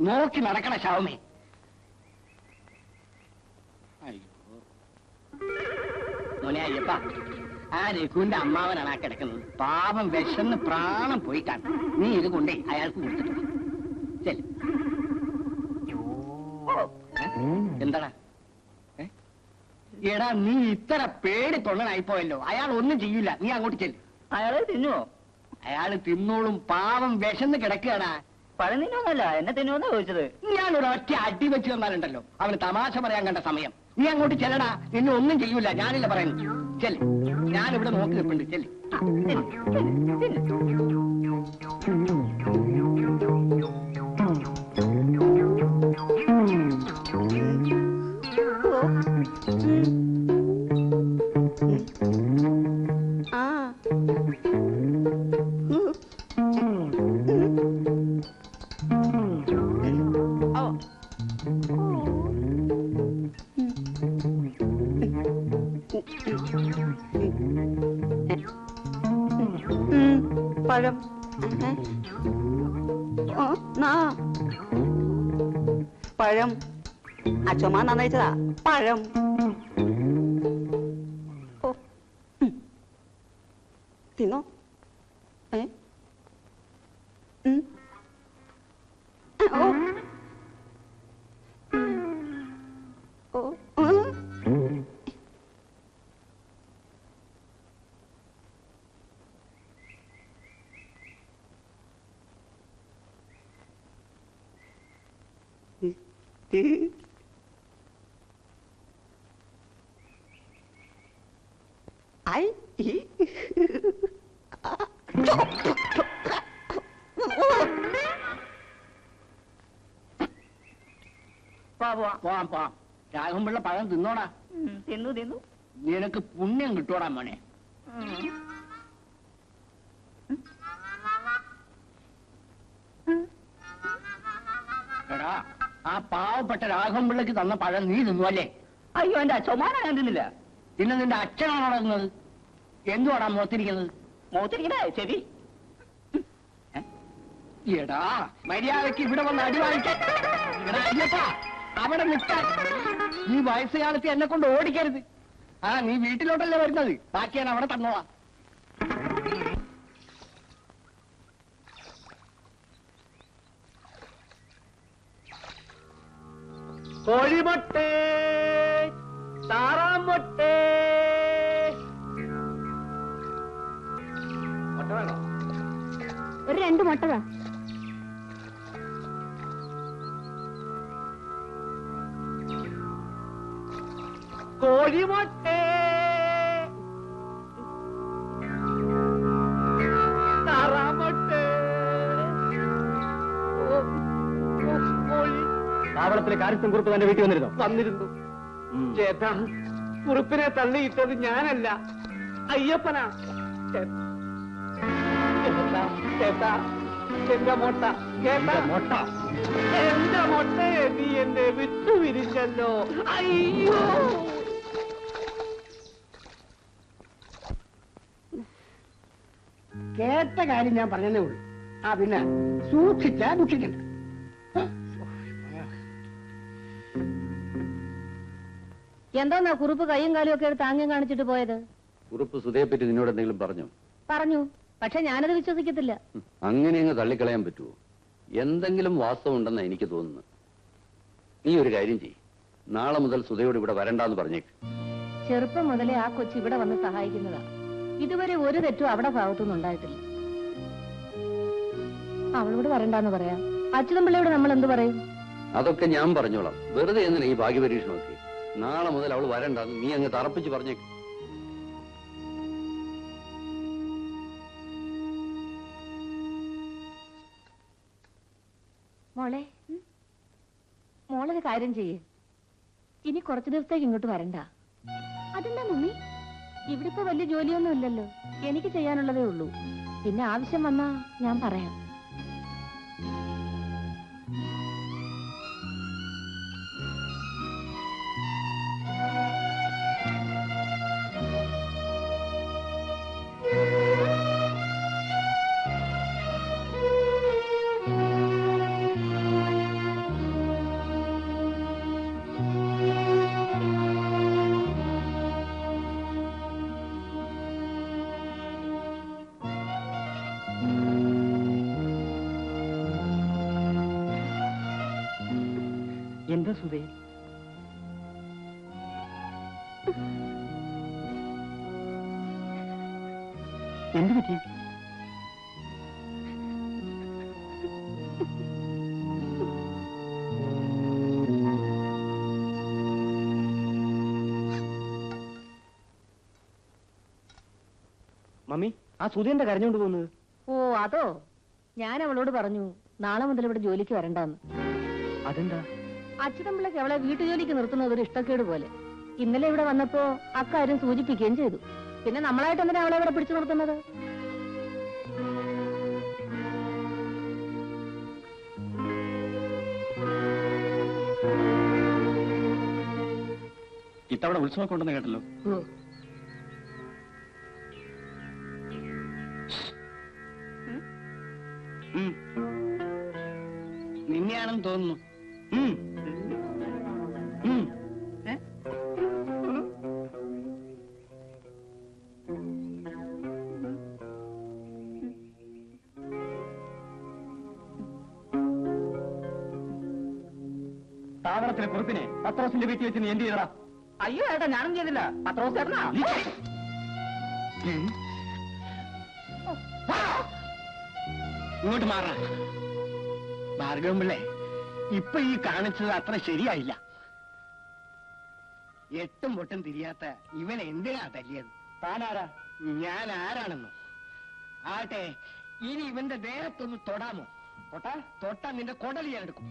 നോക്കി നടക്കണ ശാവമേ. മോനെ അയ്യപ്പ ആ രഘുവിന്റെ അമ്മാവനാണ് ആ കിടക്കുന്നത്. പാപം വിശന്ന് പ്രാണം പോയിട്ടാണ്. നീ ഇത് കൊണ്ടേ അയാൾക്ക് കൊടുത്തിട്ട് വാ. ചെല്ല്. ഏ? എന്താടാ? എടാ നീ ഇത്ര പേടി തൊള്ളനായിപ്പോയല്ലോ അയാൾ ഒന്നും ചെയ്യൂല. നീ അങ്ങോട്ട് ചെല്ല്. അയാളെ തിന്നുവോ? അയാൾ തിന്നോളും. പാവം വിശന്ന് കിടക്കുകയാടാ. പഴം എന്നെ ചോദിച്ചത്. ഞാൻ ഒരു ഒറ്റ അടി വെച്ച് തന്നാലുണ്ടല്ലോ. അവന് തമാശ പറയാൻ കണ്ട സമയം. നീ അങ്ങോട്ട് ചെല്ലടാ. നിന്നെ ഒന്നും ചെയ്യൂല. ഞാനില്ല പറയുന്നു ചെല്ല്. ഞാനിവിടെ നോക്കി നിൽപ്പുണ്ട്. ചെല്ല്. Thank തിന്ന്, പഴം. അച്ഛമ്മ നന്നയിച്ചതാ. പഴം. ഐ ഈ. പോവാം. പോവാം. പോവാം രാഘവൻപിള്ള പഴം തിന്നോടാ. തിന്നു തിന്നു. നിനക്ക് പുണ്യം കിട്ടോടാ മോനെ. ആ പാവപ്പെട്ട രാഘവൻപിള്ളക്ക് തന്ന പഴം നീ തിന്നു അല്ലേ? അയ്യോ എന്റെ അച്ഛമാന ഞാൻ തിന്നില്ല. പിന്നെ നിന്റെ അച്ഛനാണ് നടക്കുന്നത് എന്തുവാടാ മുഖത്തിരിക്കുന്നത് മോത്തിരിക്കണേ ചെവി. എടാ മര്യാദയ്ക്ക് ഇവിടെ വന്ന് അടി വാങ്ങിക്കാൻ എടാ അവിടെ നിൽക്കാൻ നീ വയസ്സുകാലത്ത് എന്നെ കൊണ്ട് ഓടിക്കരുത്. ആ നീ വീട്ടിലോട്ടല്ലേ വരുന്നത്? ബാക്കിയാണ് അവിടെ തന്നോളാം കോഴിമൊട്ടേ താറാമൊട്ടേ. ഒരു രണ്ട് മുട്ടതാ കോഴിമൊട്ടേ. താവളത്തിലെ കാര്യസ്ഥൻ കുറിപ്പ് തന്റെ വീട്ടിൽ വന്നിരുന്നു? വന്നിരുന്നു. ചേട്ടാ കുറുപ്പിനെ തള്ളിയിട്ടത് ഞാനല്ല. അയ്യപ്പനാ. ചേട്ടാ ചേട്ടാ എന്റെ മൊട്ട കേട്ടാ മൊട്ട? എന്റെ മൊട്ടയെ നീ എന്നെ അയ്യോ. കേട്ട കാര്യം ഞാൻ പറഞ്ഞതേ ഉള്ളൂ. ആ പിന്നെ സൂക്ഷിച്ചാ ദുഃഖിക്കണ്ട എന്തോന്നാ കുറുപ്പ് കൈയും കാലും ഒക്കെ എടുത്ത് ആംഗ്യം കാണിച്ചിട്ട് പോയത്? കുറുപ്പ് സുധയെ പറ്റി നിന്നോട് എന്തെങ്കിലും പറഞ്ഞു? പറഞ്ഞു. പക്ഷെ ഞാനത് വിശ്വസിക്കത്തില്ല. അങ്ങനെ അങ്ങ് തള്ളിക്കളയാൻ പറ്റുമോ എന്തെങ്കിലും വാസ്തവം ഉണ്ടെന്നാ എനിക്ക് തോന്നുന്നു നീ ഒരു കാര്യം ചെയ് നാളെ മുതൽ സുധയോട് ഇവിടെ വരണ്ടെന്ന് പറഞ്ഞേക്ക്. ചെറുപ്പം മുതലേ ആ കൊച്ചി ഇവിടെ വന്ന് സഹായിക്കുന്നതാ. ഇതുവരെ ഒരു തെറ്റും അവിടെ ഭാഗത്തുനിന്ന് ഉണ്ടായിട്ടില്ല. അവളോട് വരണ്ടെന്ന് പറയാം. അച്യുതമ്പിള്ളയോട് നമ്മൾ എന്ത് പറയും? അതൊക്കെ ഞാൻ പറഞ്ഞോളാം. വെറുതെ എന്തിനാ ഈ ഭാഗ്യപരീക്ഷണമൊക്കെ. നാളെ മുതൽ അവൾ വരണ്ട. നീ അങ്ങ് തറപ്പിച്ച് പറഞ്ഞേക്ക്. മോളെ മോളൊരു കാര്യം ചെയ്യേ. ഇനി കുറച്ചു ദിവസത്തേക്ക് ഇങ്ങോട്ട് വരണ്ട. അതെന്താ മമ്മി? ഇവിടെ ഇപ്പൊ വലിയ ജോലിയൊന്നും ഇല്ലല്ലോ. എനിക്ക് ചെയ്യാനുള്ളതേ ഉള്ളൂ. പിന്നെ ആവശ്യം വന്നാ ഞാൻ പറയാം. എന്താ സുധേ? എന്ത് പറ്റി? മമ്മി ആ സുധി എന്താ കരഞ്ഞോണ്ട് പോകുന്നത്? ഓ അതോ. ഞാൻ അവളോട് പറഞ്ഞു നാളെ മുതൽ ഇവിടെ ജോലിക്ക് വരണ്ടെന്ന്. അതെന്താ? അച്യുതമ്പിള്ളക്ക് അവളെ വീട്ടുജോലിക്ക് നിർത്തുന്നത് ഒരു ഇഷ്ടക്കേട് പോലെ. ഇന്നലെ ഇവിടെ വന്നപ്പോ അക്കാര്യം സൂചിപ്പിക്കുകയും ചെയ്തു. പിന്നെ നമ്മളായിട്ട് എന്തിനാ അവളെ ഇവിടെ പിടിച്ചു നിർത്തുന്നത്? ഇത്തവണ ഉത്സവം ഉണ്ടെന്ന് കേട്ടല്ലോ. നിന്നെയാണെന്ന് തോന്നുന്നു. താവളത്തിലെ കുറുപ്പിനെ പത്രോസിന്റെ വീട്ടിൽ വെച്ച് നീ എന്ത് ചെയ്തടാ? അയ്യോ ഏട്ടാ ഞാനും ചെയ്തില്ല. പത്രോസ് ചേട്ടനാ? ഇങ്ങോട്ട് മാറ ഭാർഗവൻ പിള്ളേ ഇപ്പൊ ഈ കാണിച്ചത് അത്ര ശരിയായില്ല. എട്ടും പൊട്ടും തിരിയാത്ത ഇവൻ എന്തിനാ തല്ലിയത്? താനാരാ? ഞാൻ ആരാണെന്നോ? ആട്ടെ ഇനി ഇവന്റെ ദേഹത്തൊന്ന് തൊടാമോ? തൊട്ടാ? തൊട്ടാ നിന്റെ കൊടലി ഞാൻ എടുക്കും.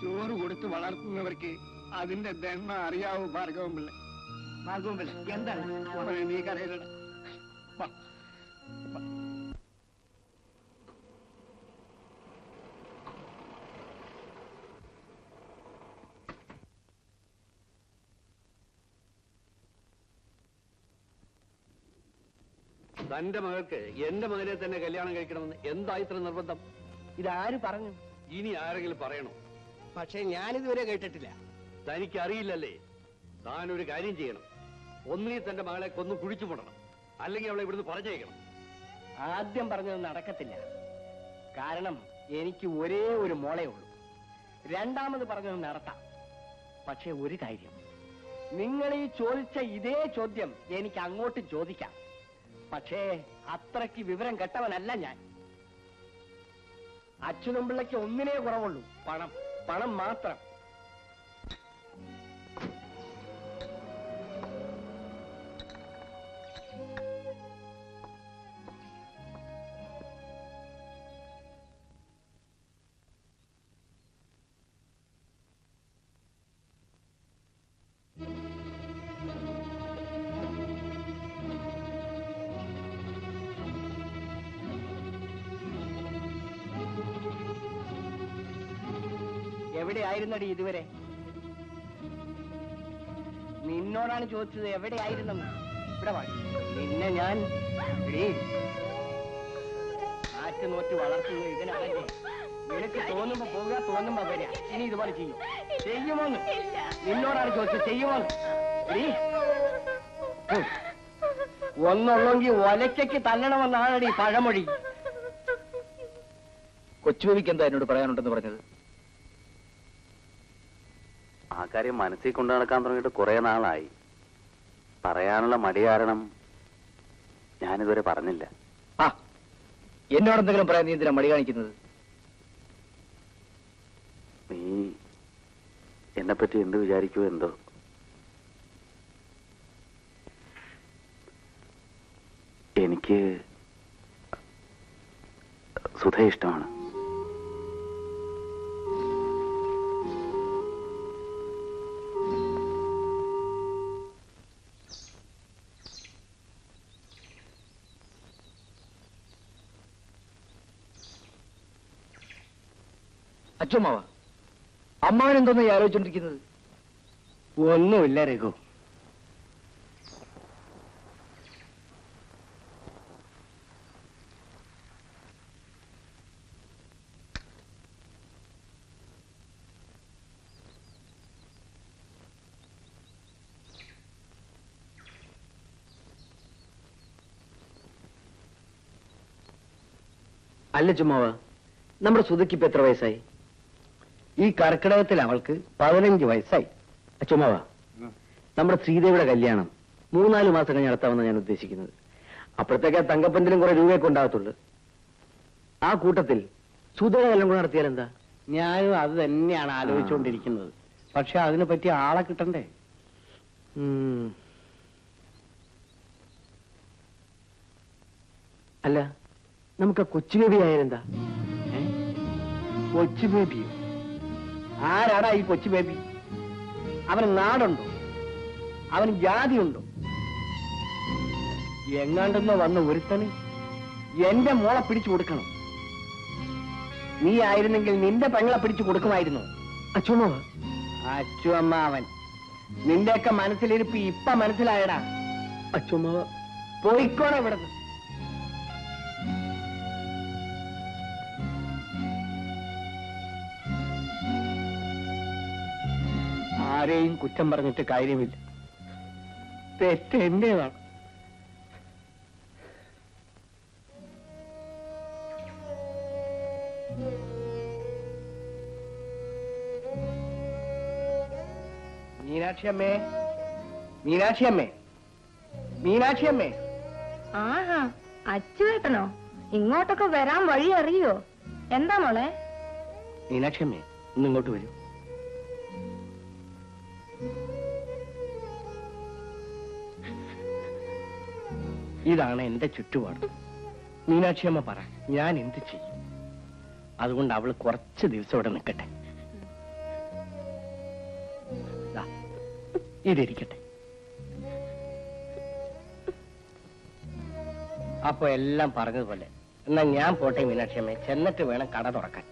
ചോറ് കൊടുത്ത് വളർത്തുന്നവർക്ക് അതിന്റെ ദണ്ണ അറിയാവൂ ഭാർഗവം പിള്ള ഭാർഗവം പിള്ള എന്താണ് നീ കരയിലട തന്റെ മകൾക്ക് എന്റെ മകനെ തന്നെ കല്യാണം കഴിക്കണമെന്ന് എന്താ ഇത്ര നിർബന്ധം? ഇതാര് പറഞ്ഞു? ഇനി ആരെങ്കിലും പറയണോ? പക്ഷെ ഞാനിതുവരെ കേട്ടിട്ടില്ല. തനിക്ക് അറിയില്ലല്ലേ താൻ ഒരു കാര്യം ചെയ്യണം. ഒന്നിനെ തന്റെ മകളെ കൊന്നു കുഴിച്ചു പോടണം അല്ലെങ്കിൽ അവളെ ഇവിടുന്ന് പറഞ്ഞേക്കണം. ആദ്യം പറഞ്ഞത് നടക്കത്തില്ല. കാരണം എനിക്ക് ഒരേ ഒരു മോളേ ഉള്ളൂ. രണ്ടാമത് പറഞ്ഞത് നടത്താം. പക്ഷെ ഒരു കാര്യം. നിങ്ങൾ ഈ ചോദിച്ച ഇതേ ചോദ്യം എനിക്ക് അങ്ങോട്ട് ചോദിക്കാം. പക്ഷേ അത്രയ്ക്ക് വിവരം കെട്ടവനല്ല ഞാൻ. അച്ഛനും പിള്ളയ്ക്ക് ഒന്നിനേ കുറവുള്ളൂ. പണം. പണം മാത്രം. എവിടെയായിരുന്നടി ഇതുവരെ? നിന്നോടാണ് ചോദിച്ചത് എവിടെയായിരുന്നെന്ന്. ഇവിടെ വാ. നിന്നെ ഞാൻ ആറ്റ് നോറ്റ് വളർത്തുന്നത് ഇതിനകല്ലേ നിനക്ക് തോന്നുമ്പോ പോവുക തോന്നുമ്പോ വരിക. ഇനി ഇതുപോലെ ചെയ്യും. ചെയ്യുമോന്ന്? നിന്നോടാണ് ചോദിച്ചത് ചെയ്യുമോന്ന്. ഒന്നുള്ളെങ്കിൽ ഒലയ്ക്കയ്ക്ക് തല്ലണമെന്നാണടി പഴമൊഴി. കൊച്ചുബേബിക്ക് എന്താ എന്നോട് പറയാനുണ്ടെന്ന് പറഞ്ഞത്? ആ കാര്യം മനസ്സിൽ കൊണ്ടു നടക്കാൻ തുടങ്ങിയിട്ട് കുറെ നാളായി. പറയാനുള്ള മടി കാരണം ഞാനിതുവരെ പറഞ്ഞില്ല. ആ എന്നോട് എന്തെങ്കിലും പറയാൻ നീ എന്തിനാ മടി കാണിക്കുന്നത്? നീ എന്നെ പറ്റി എന്ത് വിചാരിക്കുമോ എന്തോ? എനിക്ക് സുധ ഇഷ്ടമാണ്. അച്ഛമ്മാവ അമ്മാവൻ എന്തോന്ന് ആലോചിച്ചോണ്ടിരിക്കുന്നത്? ഒന്നുമില്ല രഘു. അല്ല ചുമ്മാവ. നമ്മുടെ സുധയ്ക്ക് ഇപ്പൊ എത്ര വയസ്സായി? ഈ കർക്കിടകത്തിൽ അവൾക്ക് പതിനഞ്ച് വയസ്സായി. ചുമ്മാവ നമ്മുടെ ശ്രീദേവിയുടെ കല്യാണം മൂന്നാൽ മാസം കഴിഞ്ഞ് നടത്താമെന്ന് ഞാൻ ഉദ്ദേശിക്കുന്നത്. അപ്പോഴത്തേക്ക് തങ്കപ്പന്തിലും കുറെ രൂപയൊക്കെ ഉണ്ടാകത്തുള്ളൂ. ആ കൂട്ടത്തിൽ സുധയുടെ കല്യാണം കൂടെ നടത്തിയാൽ എന്താ? ഞാനും അത് തന്നെയാണ് ആലോചിച്ചുകൊണ്ടിരിക്കുന്നത്. പക്ഷെ അതിനെ പറ്റി ആളെ കിട്ടണ്ടേ. അല്ല നമുക്ക് കൊച്ചു ബേബി ആയാലെന്താ? കൊച്ചു ബേബിയോ? ആരാടാ ഈ കൊച്ചു ബേബി? അവന് നാടുണ്ടോ? അവന് ജാതിയുണ്ടോ? എങ്ങാണ്ടെന്നോ വന്ന ഒരുത്തന് എന്റെ മോളെ പിടിച്ചു കൊടുക്കണം. നീ ആയിരുന്നെങ്കിൽ നിന്റെ പെങ്ങളെ പിടിച്ചു കൊടുക്കുമായിരുന്നു. അച്ഛമ്മ. അച്ചു അമ്മ അവൻ നിന്റെയൊക്കെ മനസ്സിലിരിപ്പ് ഇപ്പൊ മനസ്സിലായടാ. അച്ചുമാവ പോയിക്കോണം ഇവിടുന്ന്. ആരെയും കുറ്റം പറഞ്ഞിട്ട് കാര്യമില്ല. തെറ്റ് എന്റേതാണ്. മീനാക്ഷി അമ്മേ മീനാക്ഷി അമ്മേ മീനാക്ഷി അമ്മേ. ആഹാ അച്ചുവേട്ടനോ? ഇങ്ങോട്ടൊക്കെ വരാൻ വഴി അറിയോ എന്താ മോളെ? മീനാക്ഷി അമ്മേ ഒന്ന് ഇങ്ങോട്ട് വരൂ. ഇതാണ് എന്റെ ചുറ്റുപാട്. മീനാക്ഷി അമ്മ പറ ഞാൻ എന്ത് ചെയ്യും? അതുകൊണ്ട് അവൾ കുറച്ച് ദിവസം ഇവിടെ നിൽക്കട്ടെ. ഇതിരിക്കട്ടെ. അപ്പൊ എല്ലാം പറഞ്ഞതുപോലെ എന്നാ ഞാൻ പോട്ടെ മീനാക്ഷി അമ്മേ ചെന്നിട്ട് വേണം കട തുറക്കാൻ.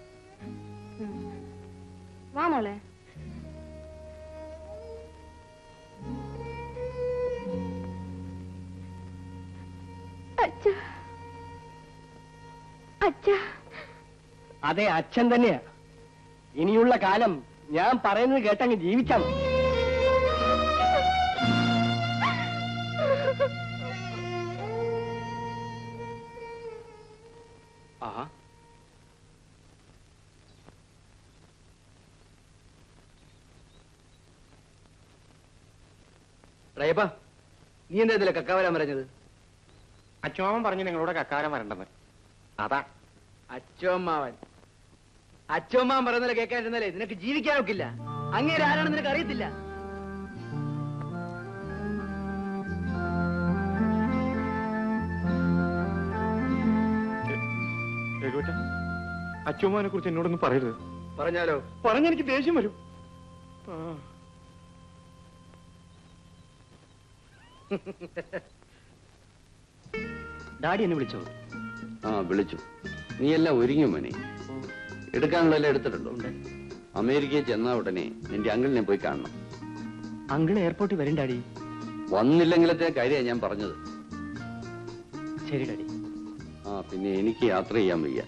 അതെ അച്ഛൻ തന്നെയാ. ഇനിയുള്ള കാലം ഞാൻ പറയുന്നത് കേട്ടങ്ങ് ജീവിച്ചാൽ നീ എന്താ ഇതിലെ കക്ക വരാൻ പറഞ്ഞത്? അച്ഛൻ പറഞ്ഞു നിങ്ങളോട് കക്കാരം വരണ്ടെന്ന്. അതാ. അച്ചോമ്മാവൻ അച്ചോമ്മാൻ പറഞ്ഞ കേൾക്കാനിരുന്നല്ലേ നിനക്ക് ജീവിക്കാൻ ഒക്കില്ല അങ്ങേര് ആരാണെന്ന് നിനക്ക് അറിയത്തില്ല. അച്ഛമ്മനെ കുറിച്ച് എന്നോടൊന്നും പറയരുത്. പറഞ്ഞാലോ? പറഞ്ഞെനിക്ക് ദേഷ്യം വരും. ഡാഡി എന്നെ വിളിച്ചോ? ആ വിളിച്ചു. നീ എല്ലാം ഒരുങ്ങി മനെ. എടുക്കാനുള്ളതെല്ലാം എടുത്തിട്ടുണ്ടോ. അമേരിക്കയിൽ ചെന്ന ഉടനെ നിന്റെ അങ്കിളിനെ പോയി കാണണം. അങ്കിൾ എയർപോർട്ടിൽ വരും ഡാഡി. വന്നില്ലെങ്കിലത്തെ കാര്യമാണ് ഞാൻ പറഞ്ഞത്. ശരി ഡാഡി. ആ പിന്നെ എനിക്ക് യാത്ര ചെയ്യാൻ വയ്യ.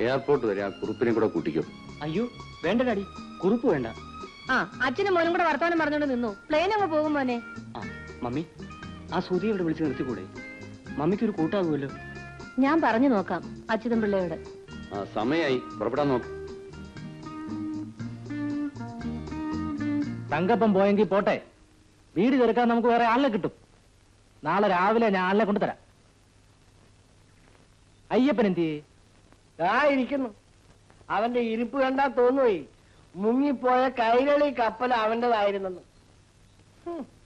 എയർപോർട്ട് വരെ ആ കുറുപ്പിനെ കൂടെ കൂട്ടിക്കോ. അയ്യോ വേണ്ട ഡാഡി. കുറുപ്പ് വേണ്ട. ആ അച്ഛനും മോനും കൂടെ വർത്തമാനം പറഞ്ഞുകൊണ്ട് നിന്നു. പ്ലെയിൻ അങ്ങ് പോകും മോനെ. ആ മമ്മി ആ സുധി ഇവിടെ വിളിച്ച് നിർത്തിക്കൂടെ? മമ്മിക്ക് ഒരു കൂട്ടാകുമല്ലോ. ഞാൻ പറഞ്ഞു നോക്കാം അച്യുതൻ പിള്ളയോട്. സമയായി. പുറപ്പെടാൻ നോക്ക്. തങ്കപ്പം പോയെങ്കിൽ പോട്ടെ. വീട് തീർക്കാൻ നമുക്ക് വേറെ ആളിനെ കിട്ടും. നാളെ രാവിലെ ഞാൻ ആളിനെ കൊണ്ടുതരാം. അയ്യപ്പൻ എന്തി ആ ഇരിക്കുന്നു. അവന്റെ ഇരിപ്പ് കണ്ടാ തോന്നുപോയി മുങ്ങിപ്പോയ കൈരളി കപ്പൽ അവന്റേതായിരുന്നെന്ന്. ഹും.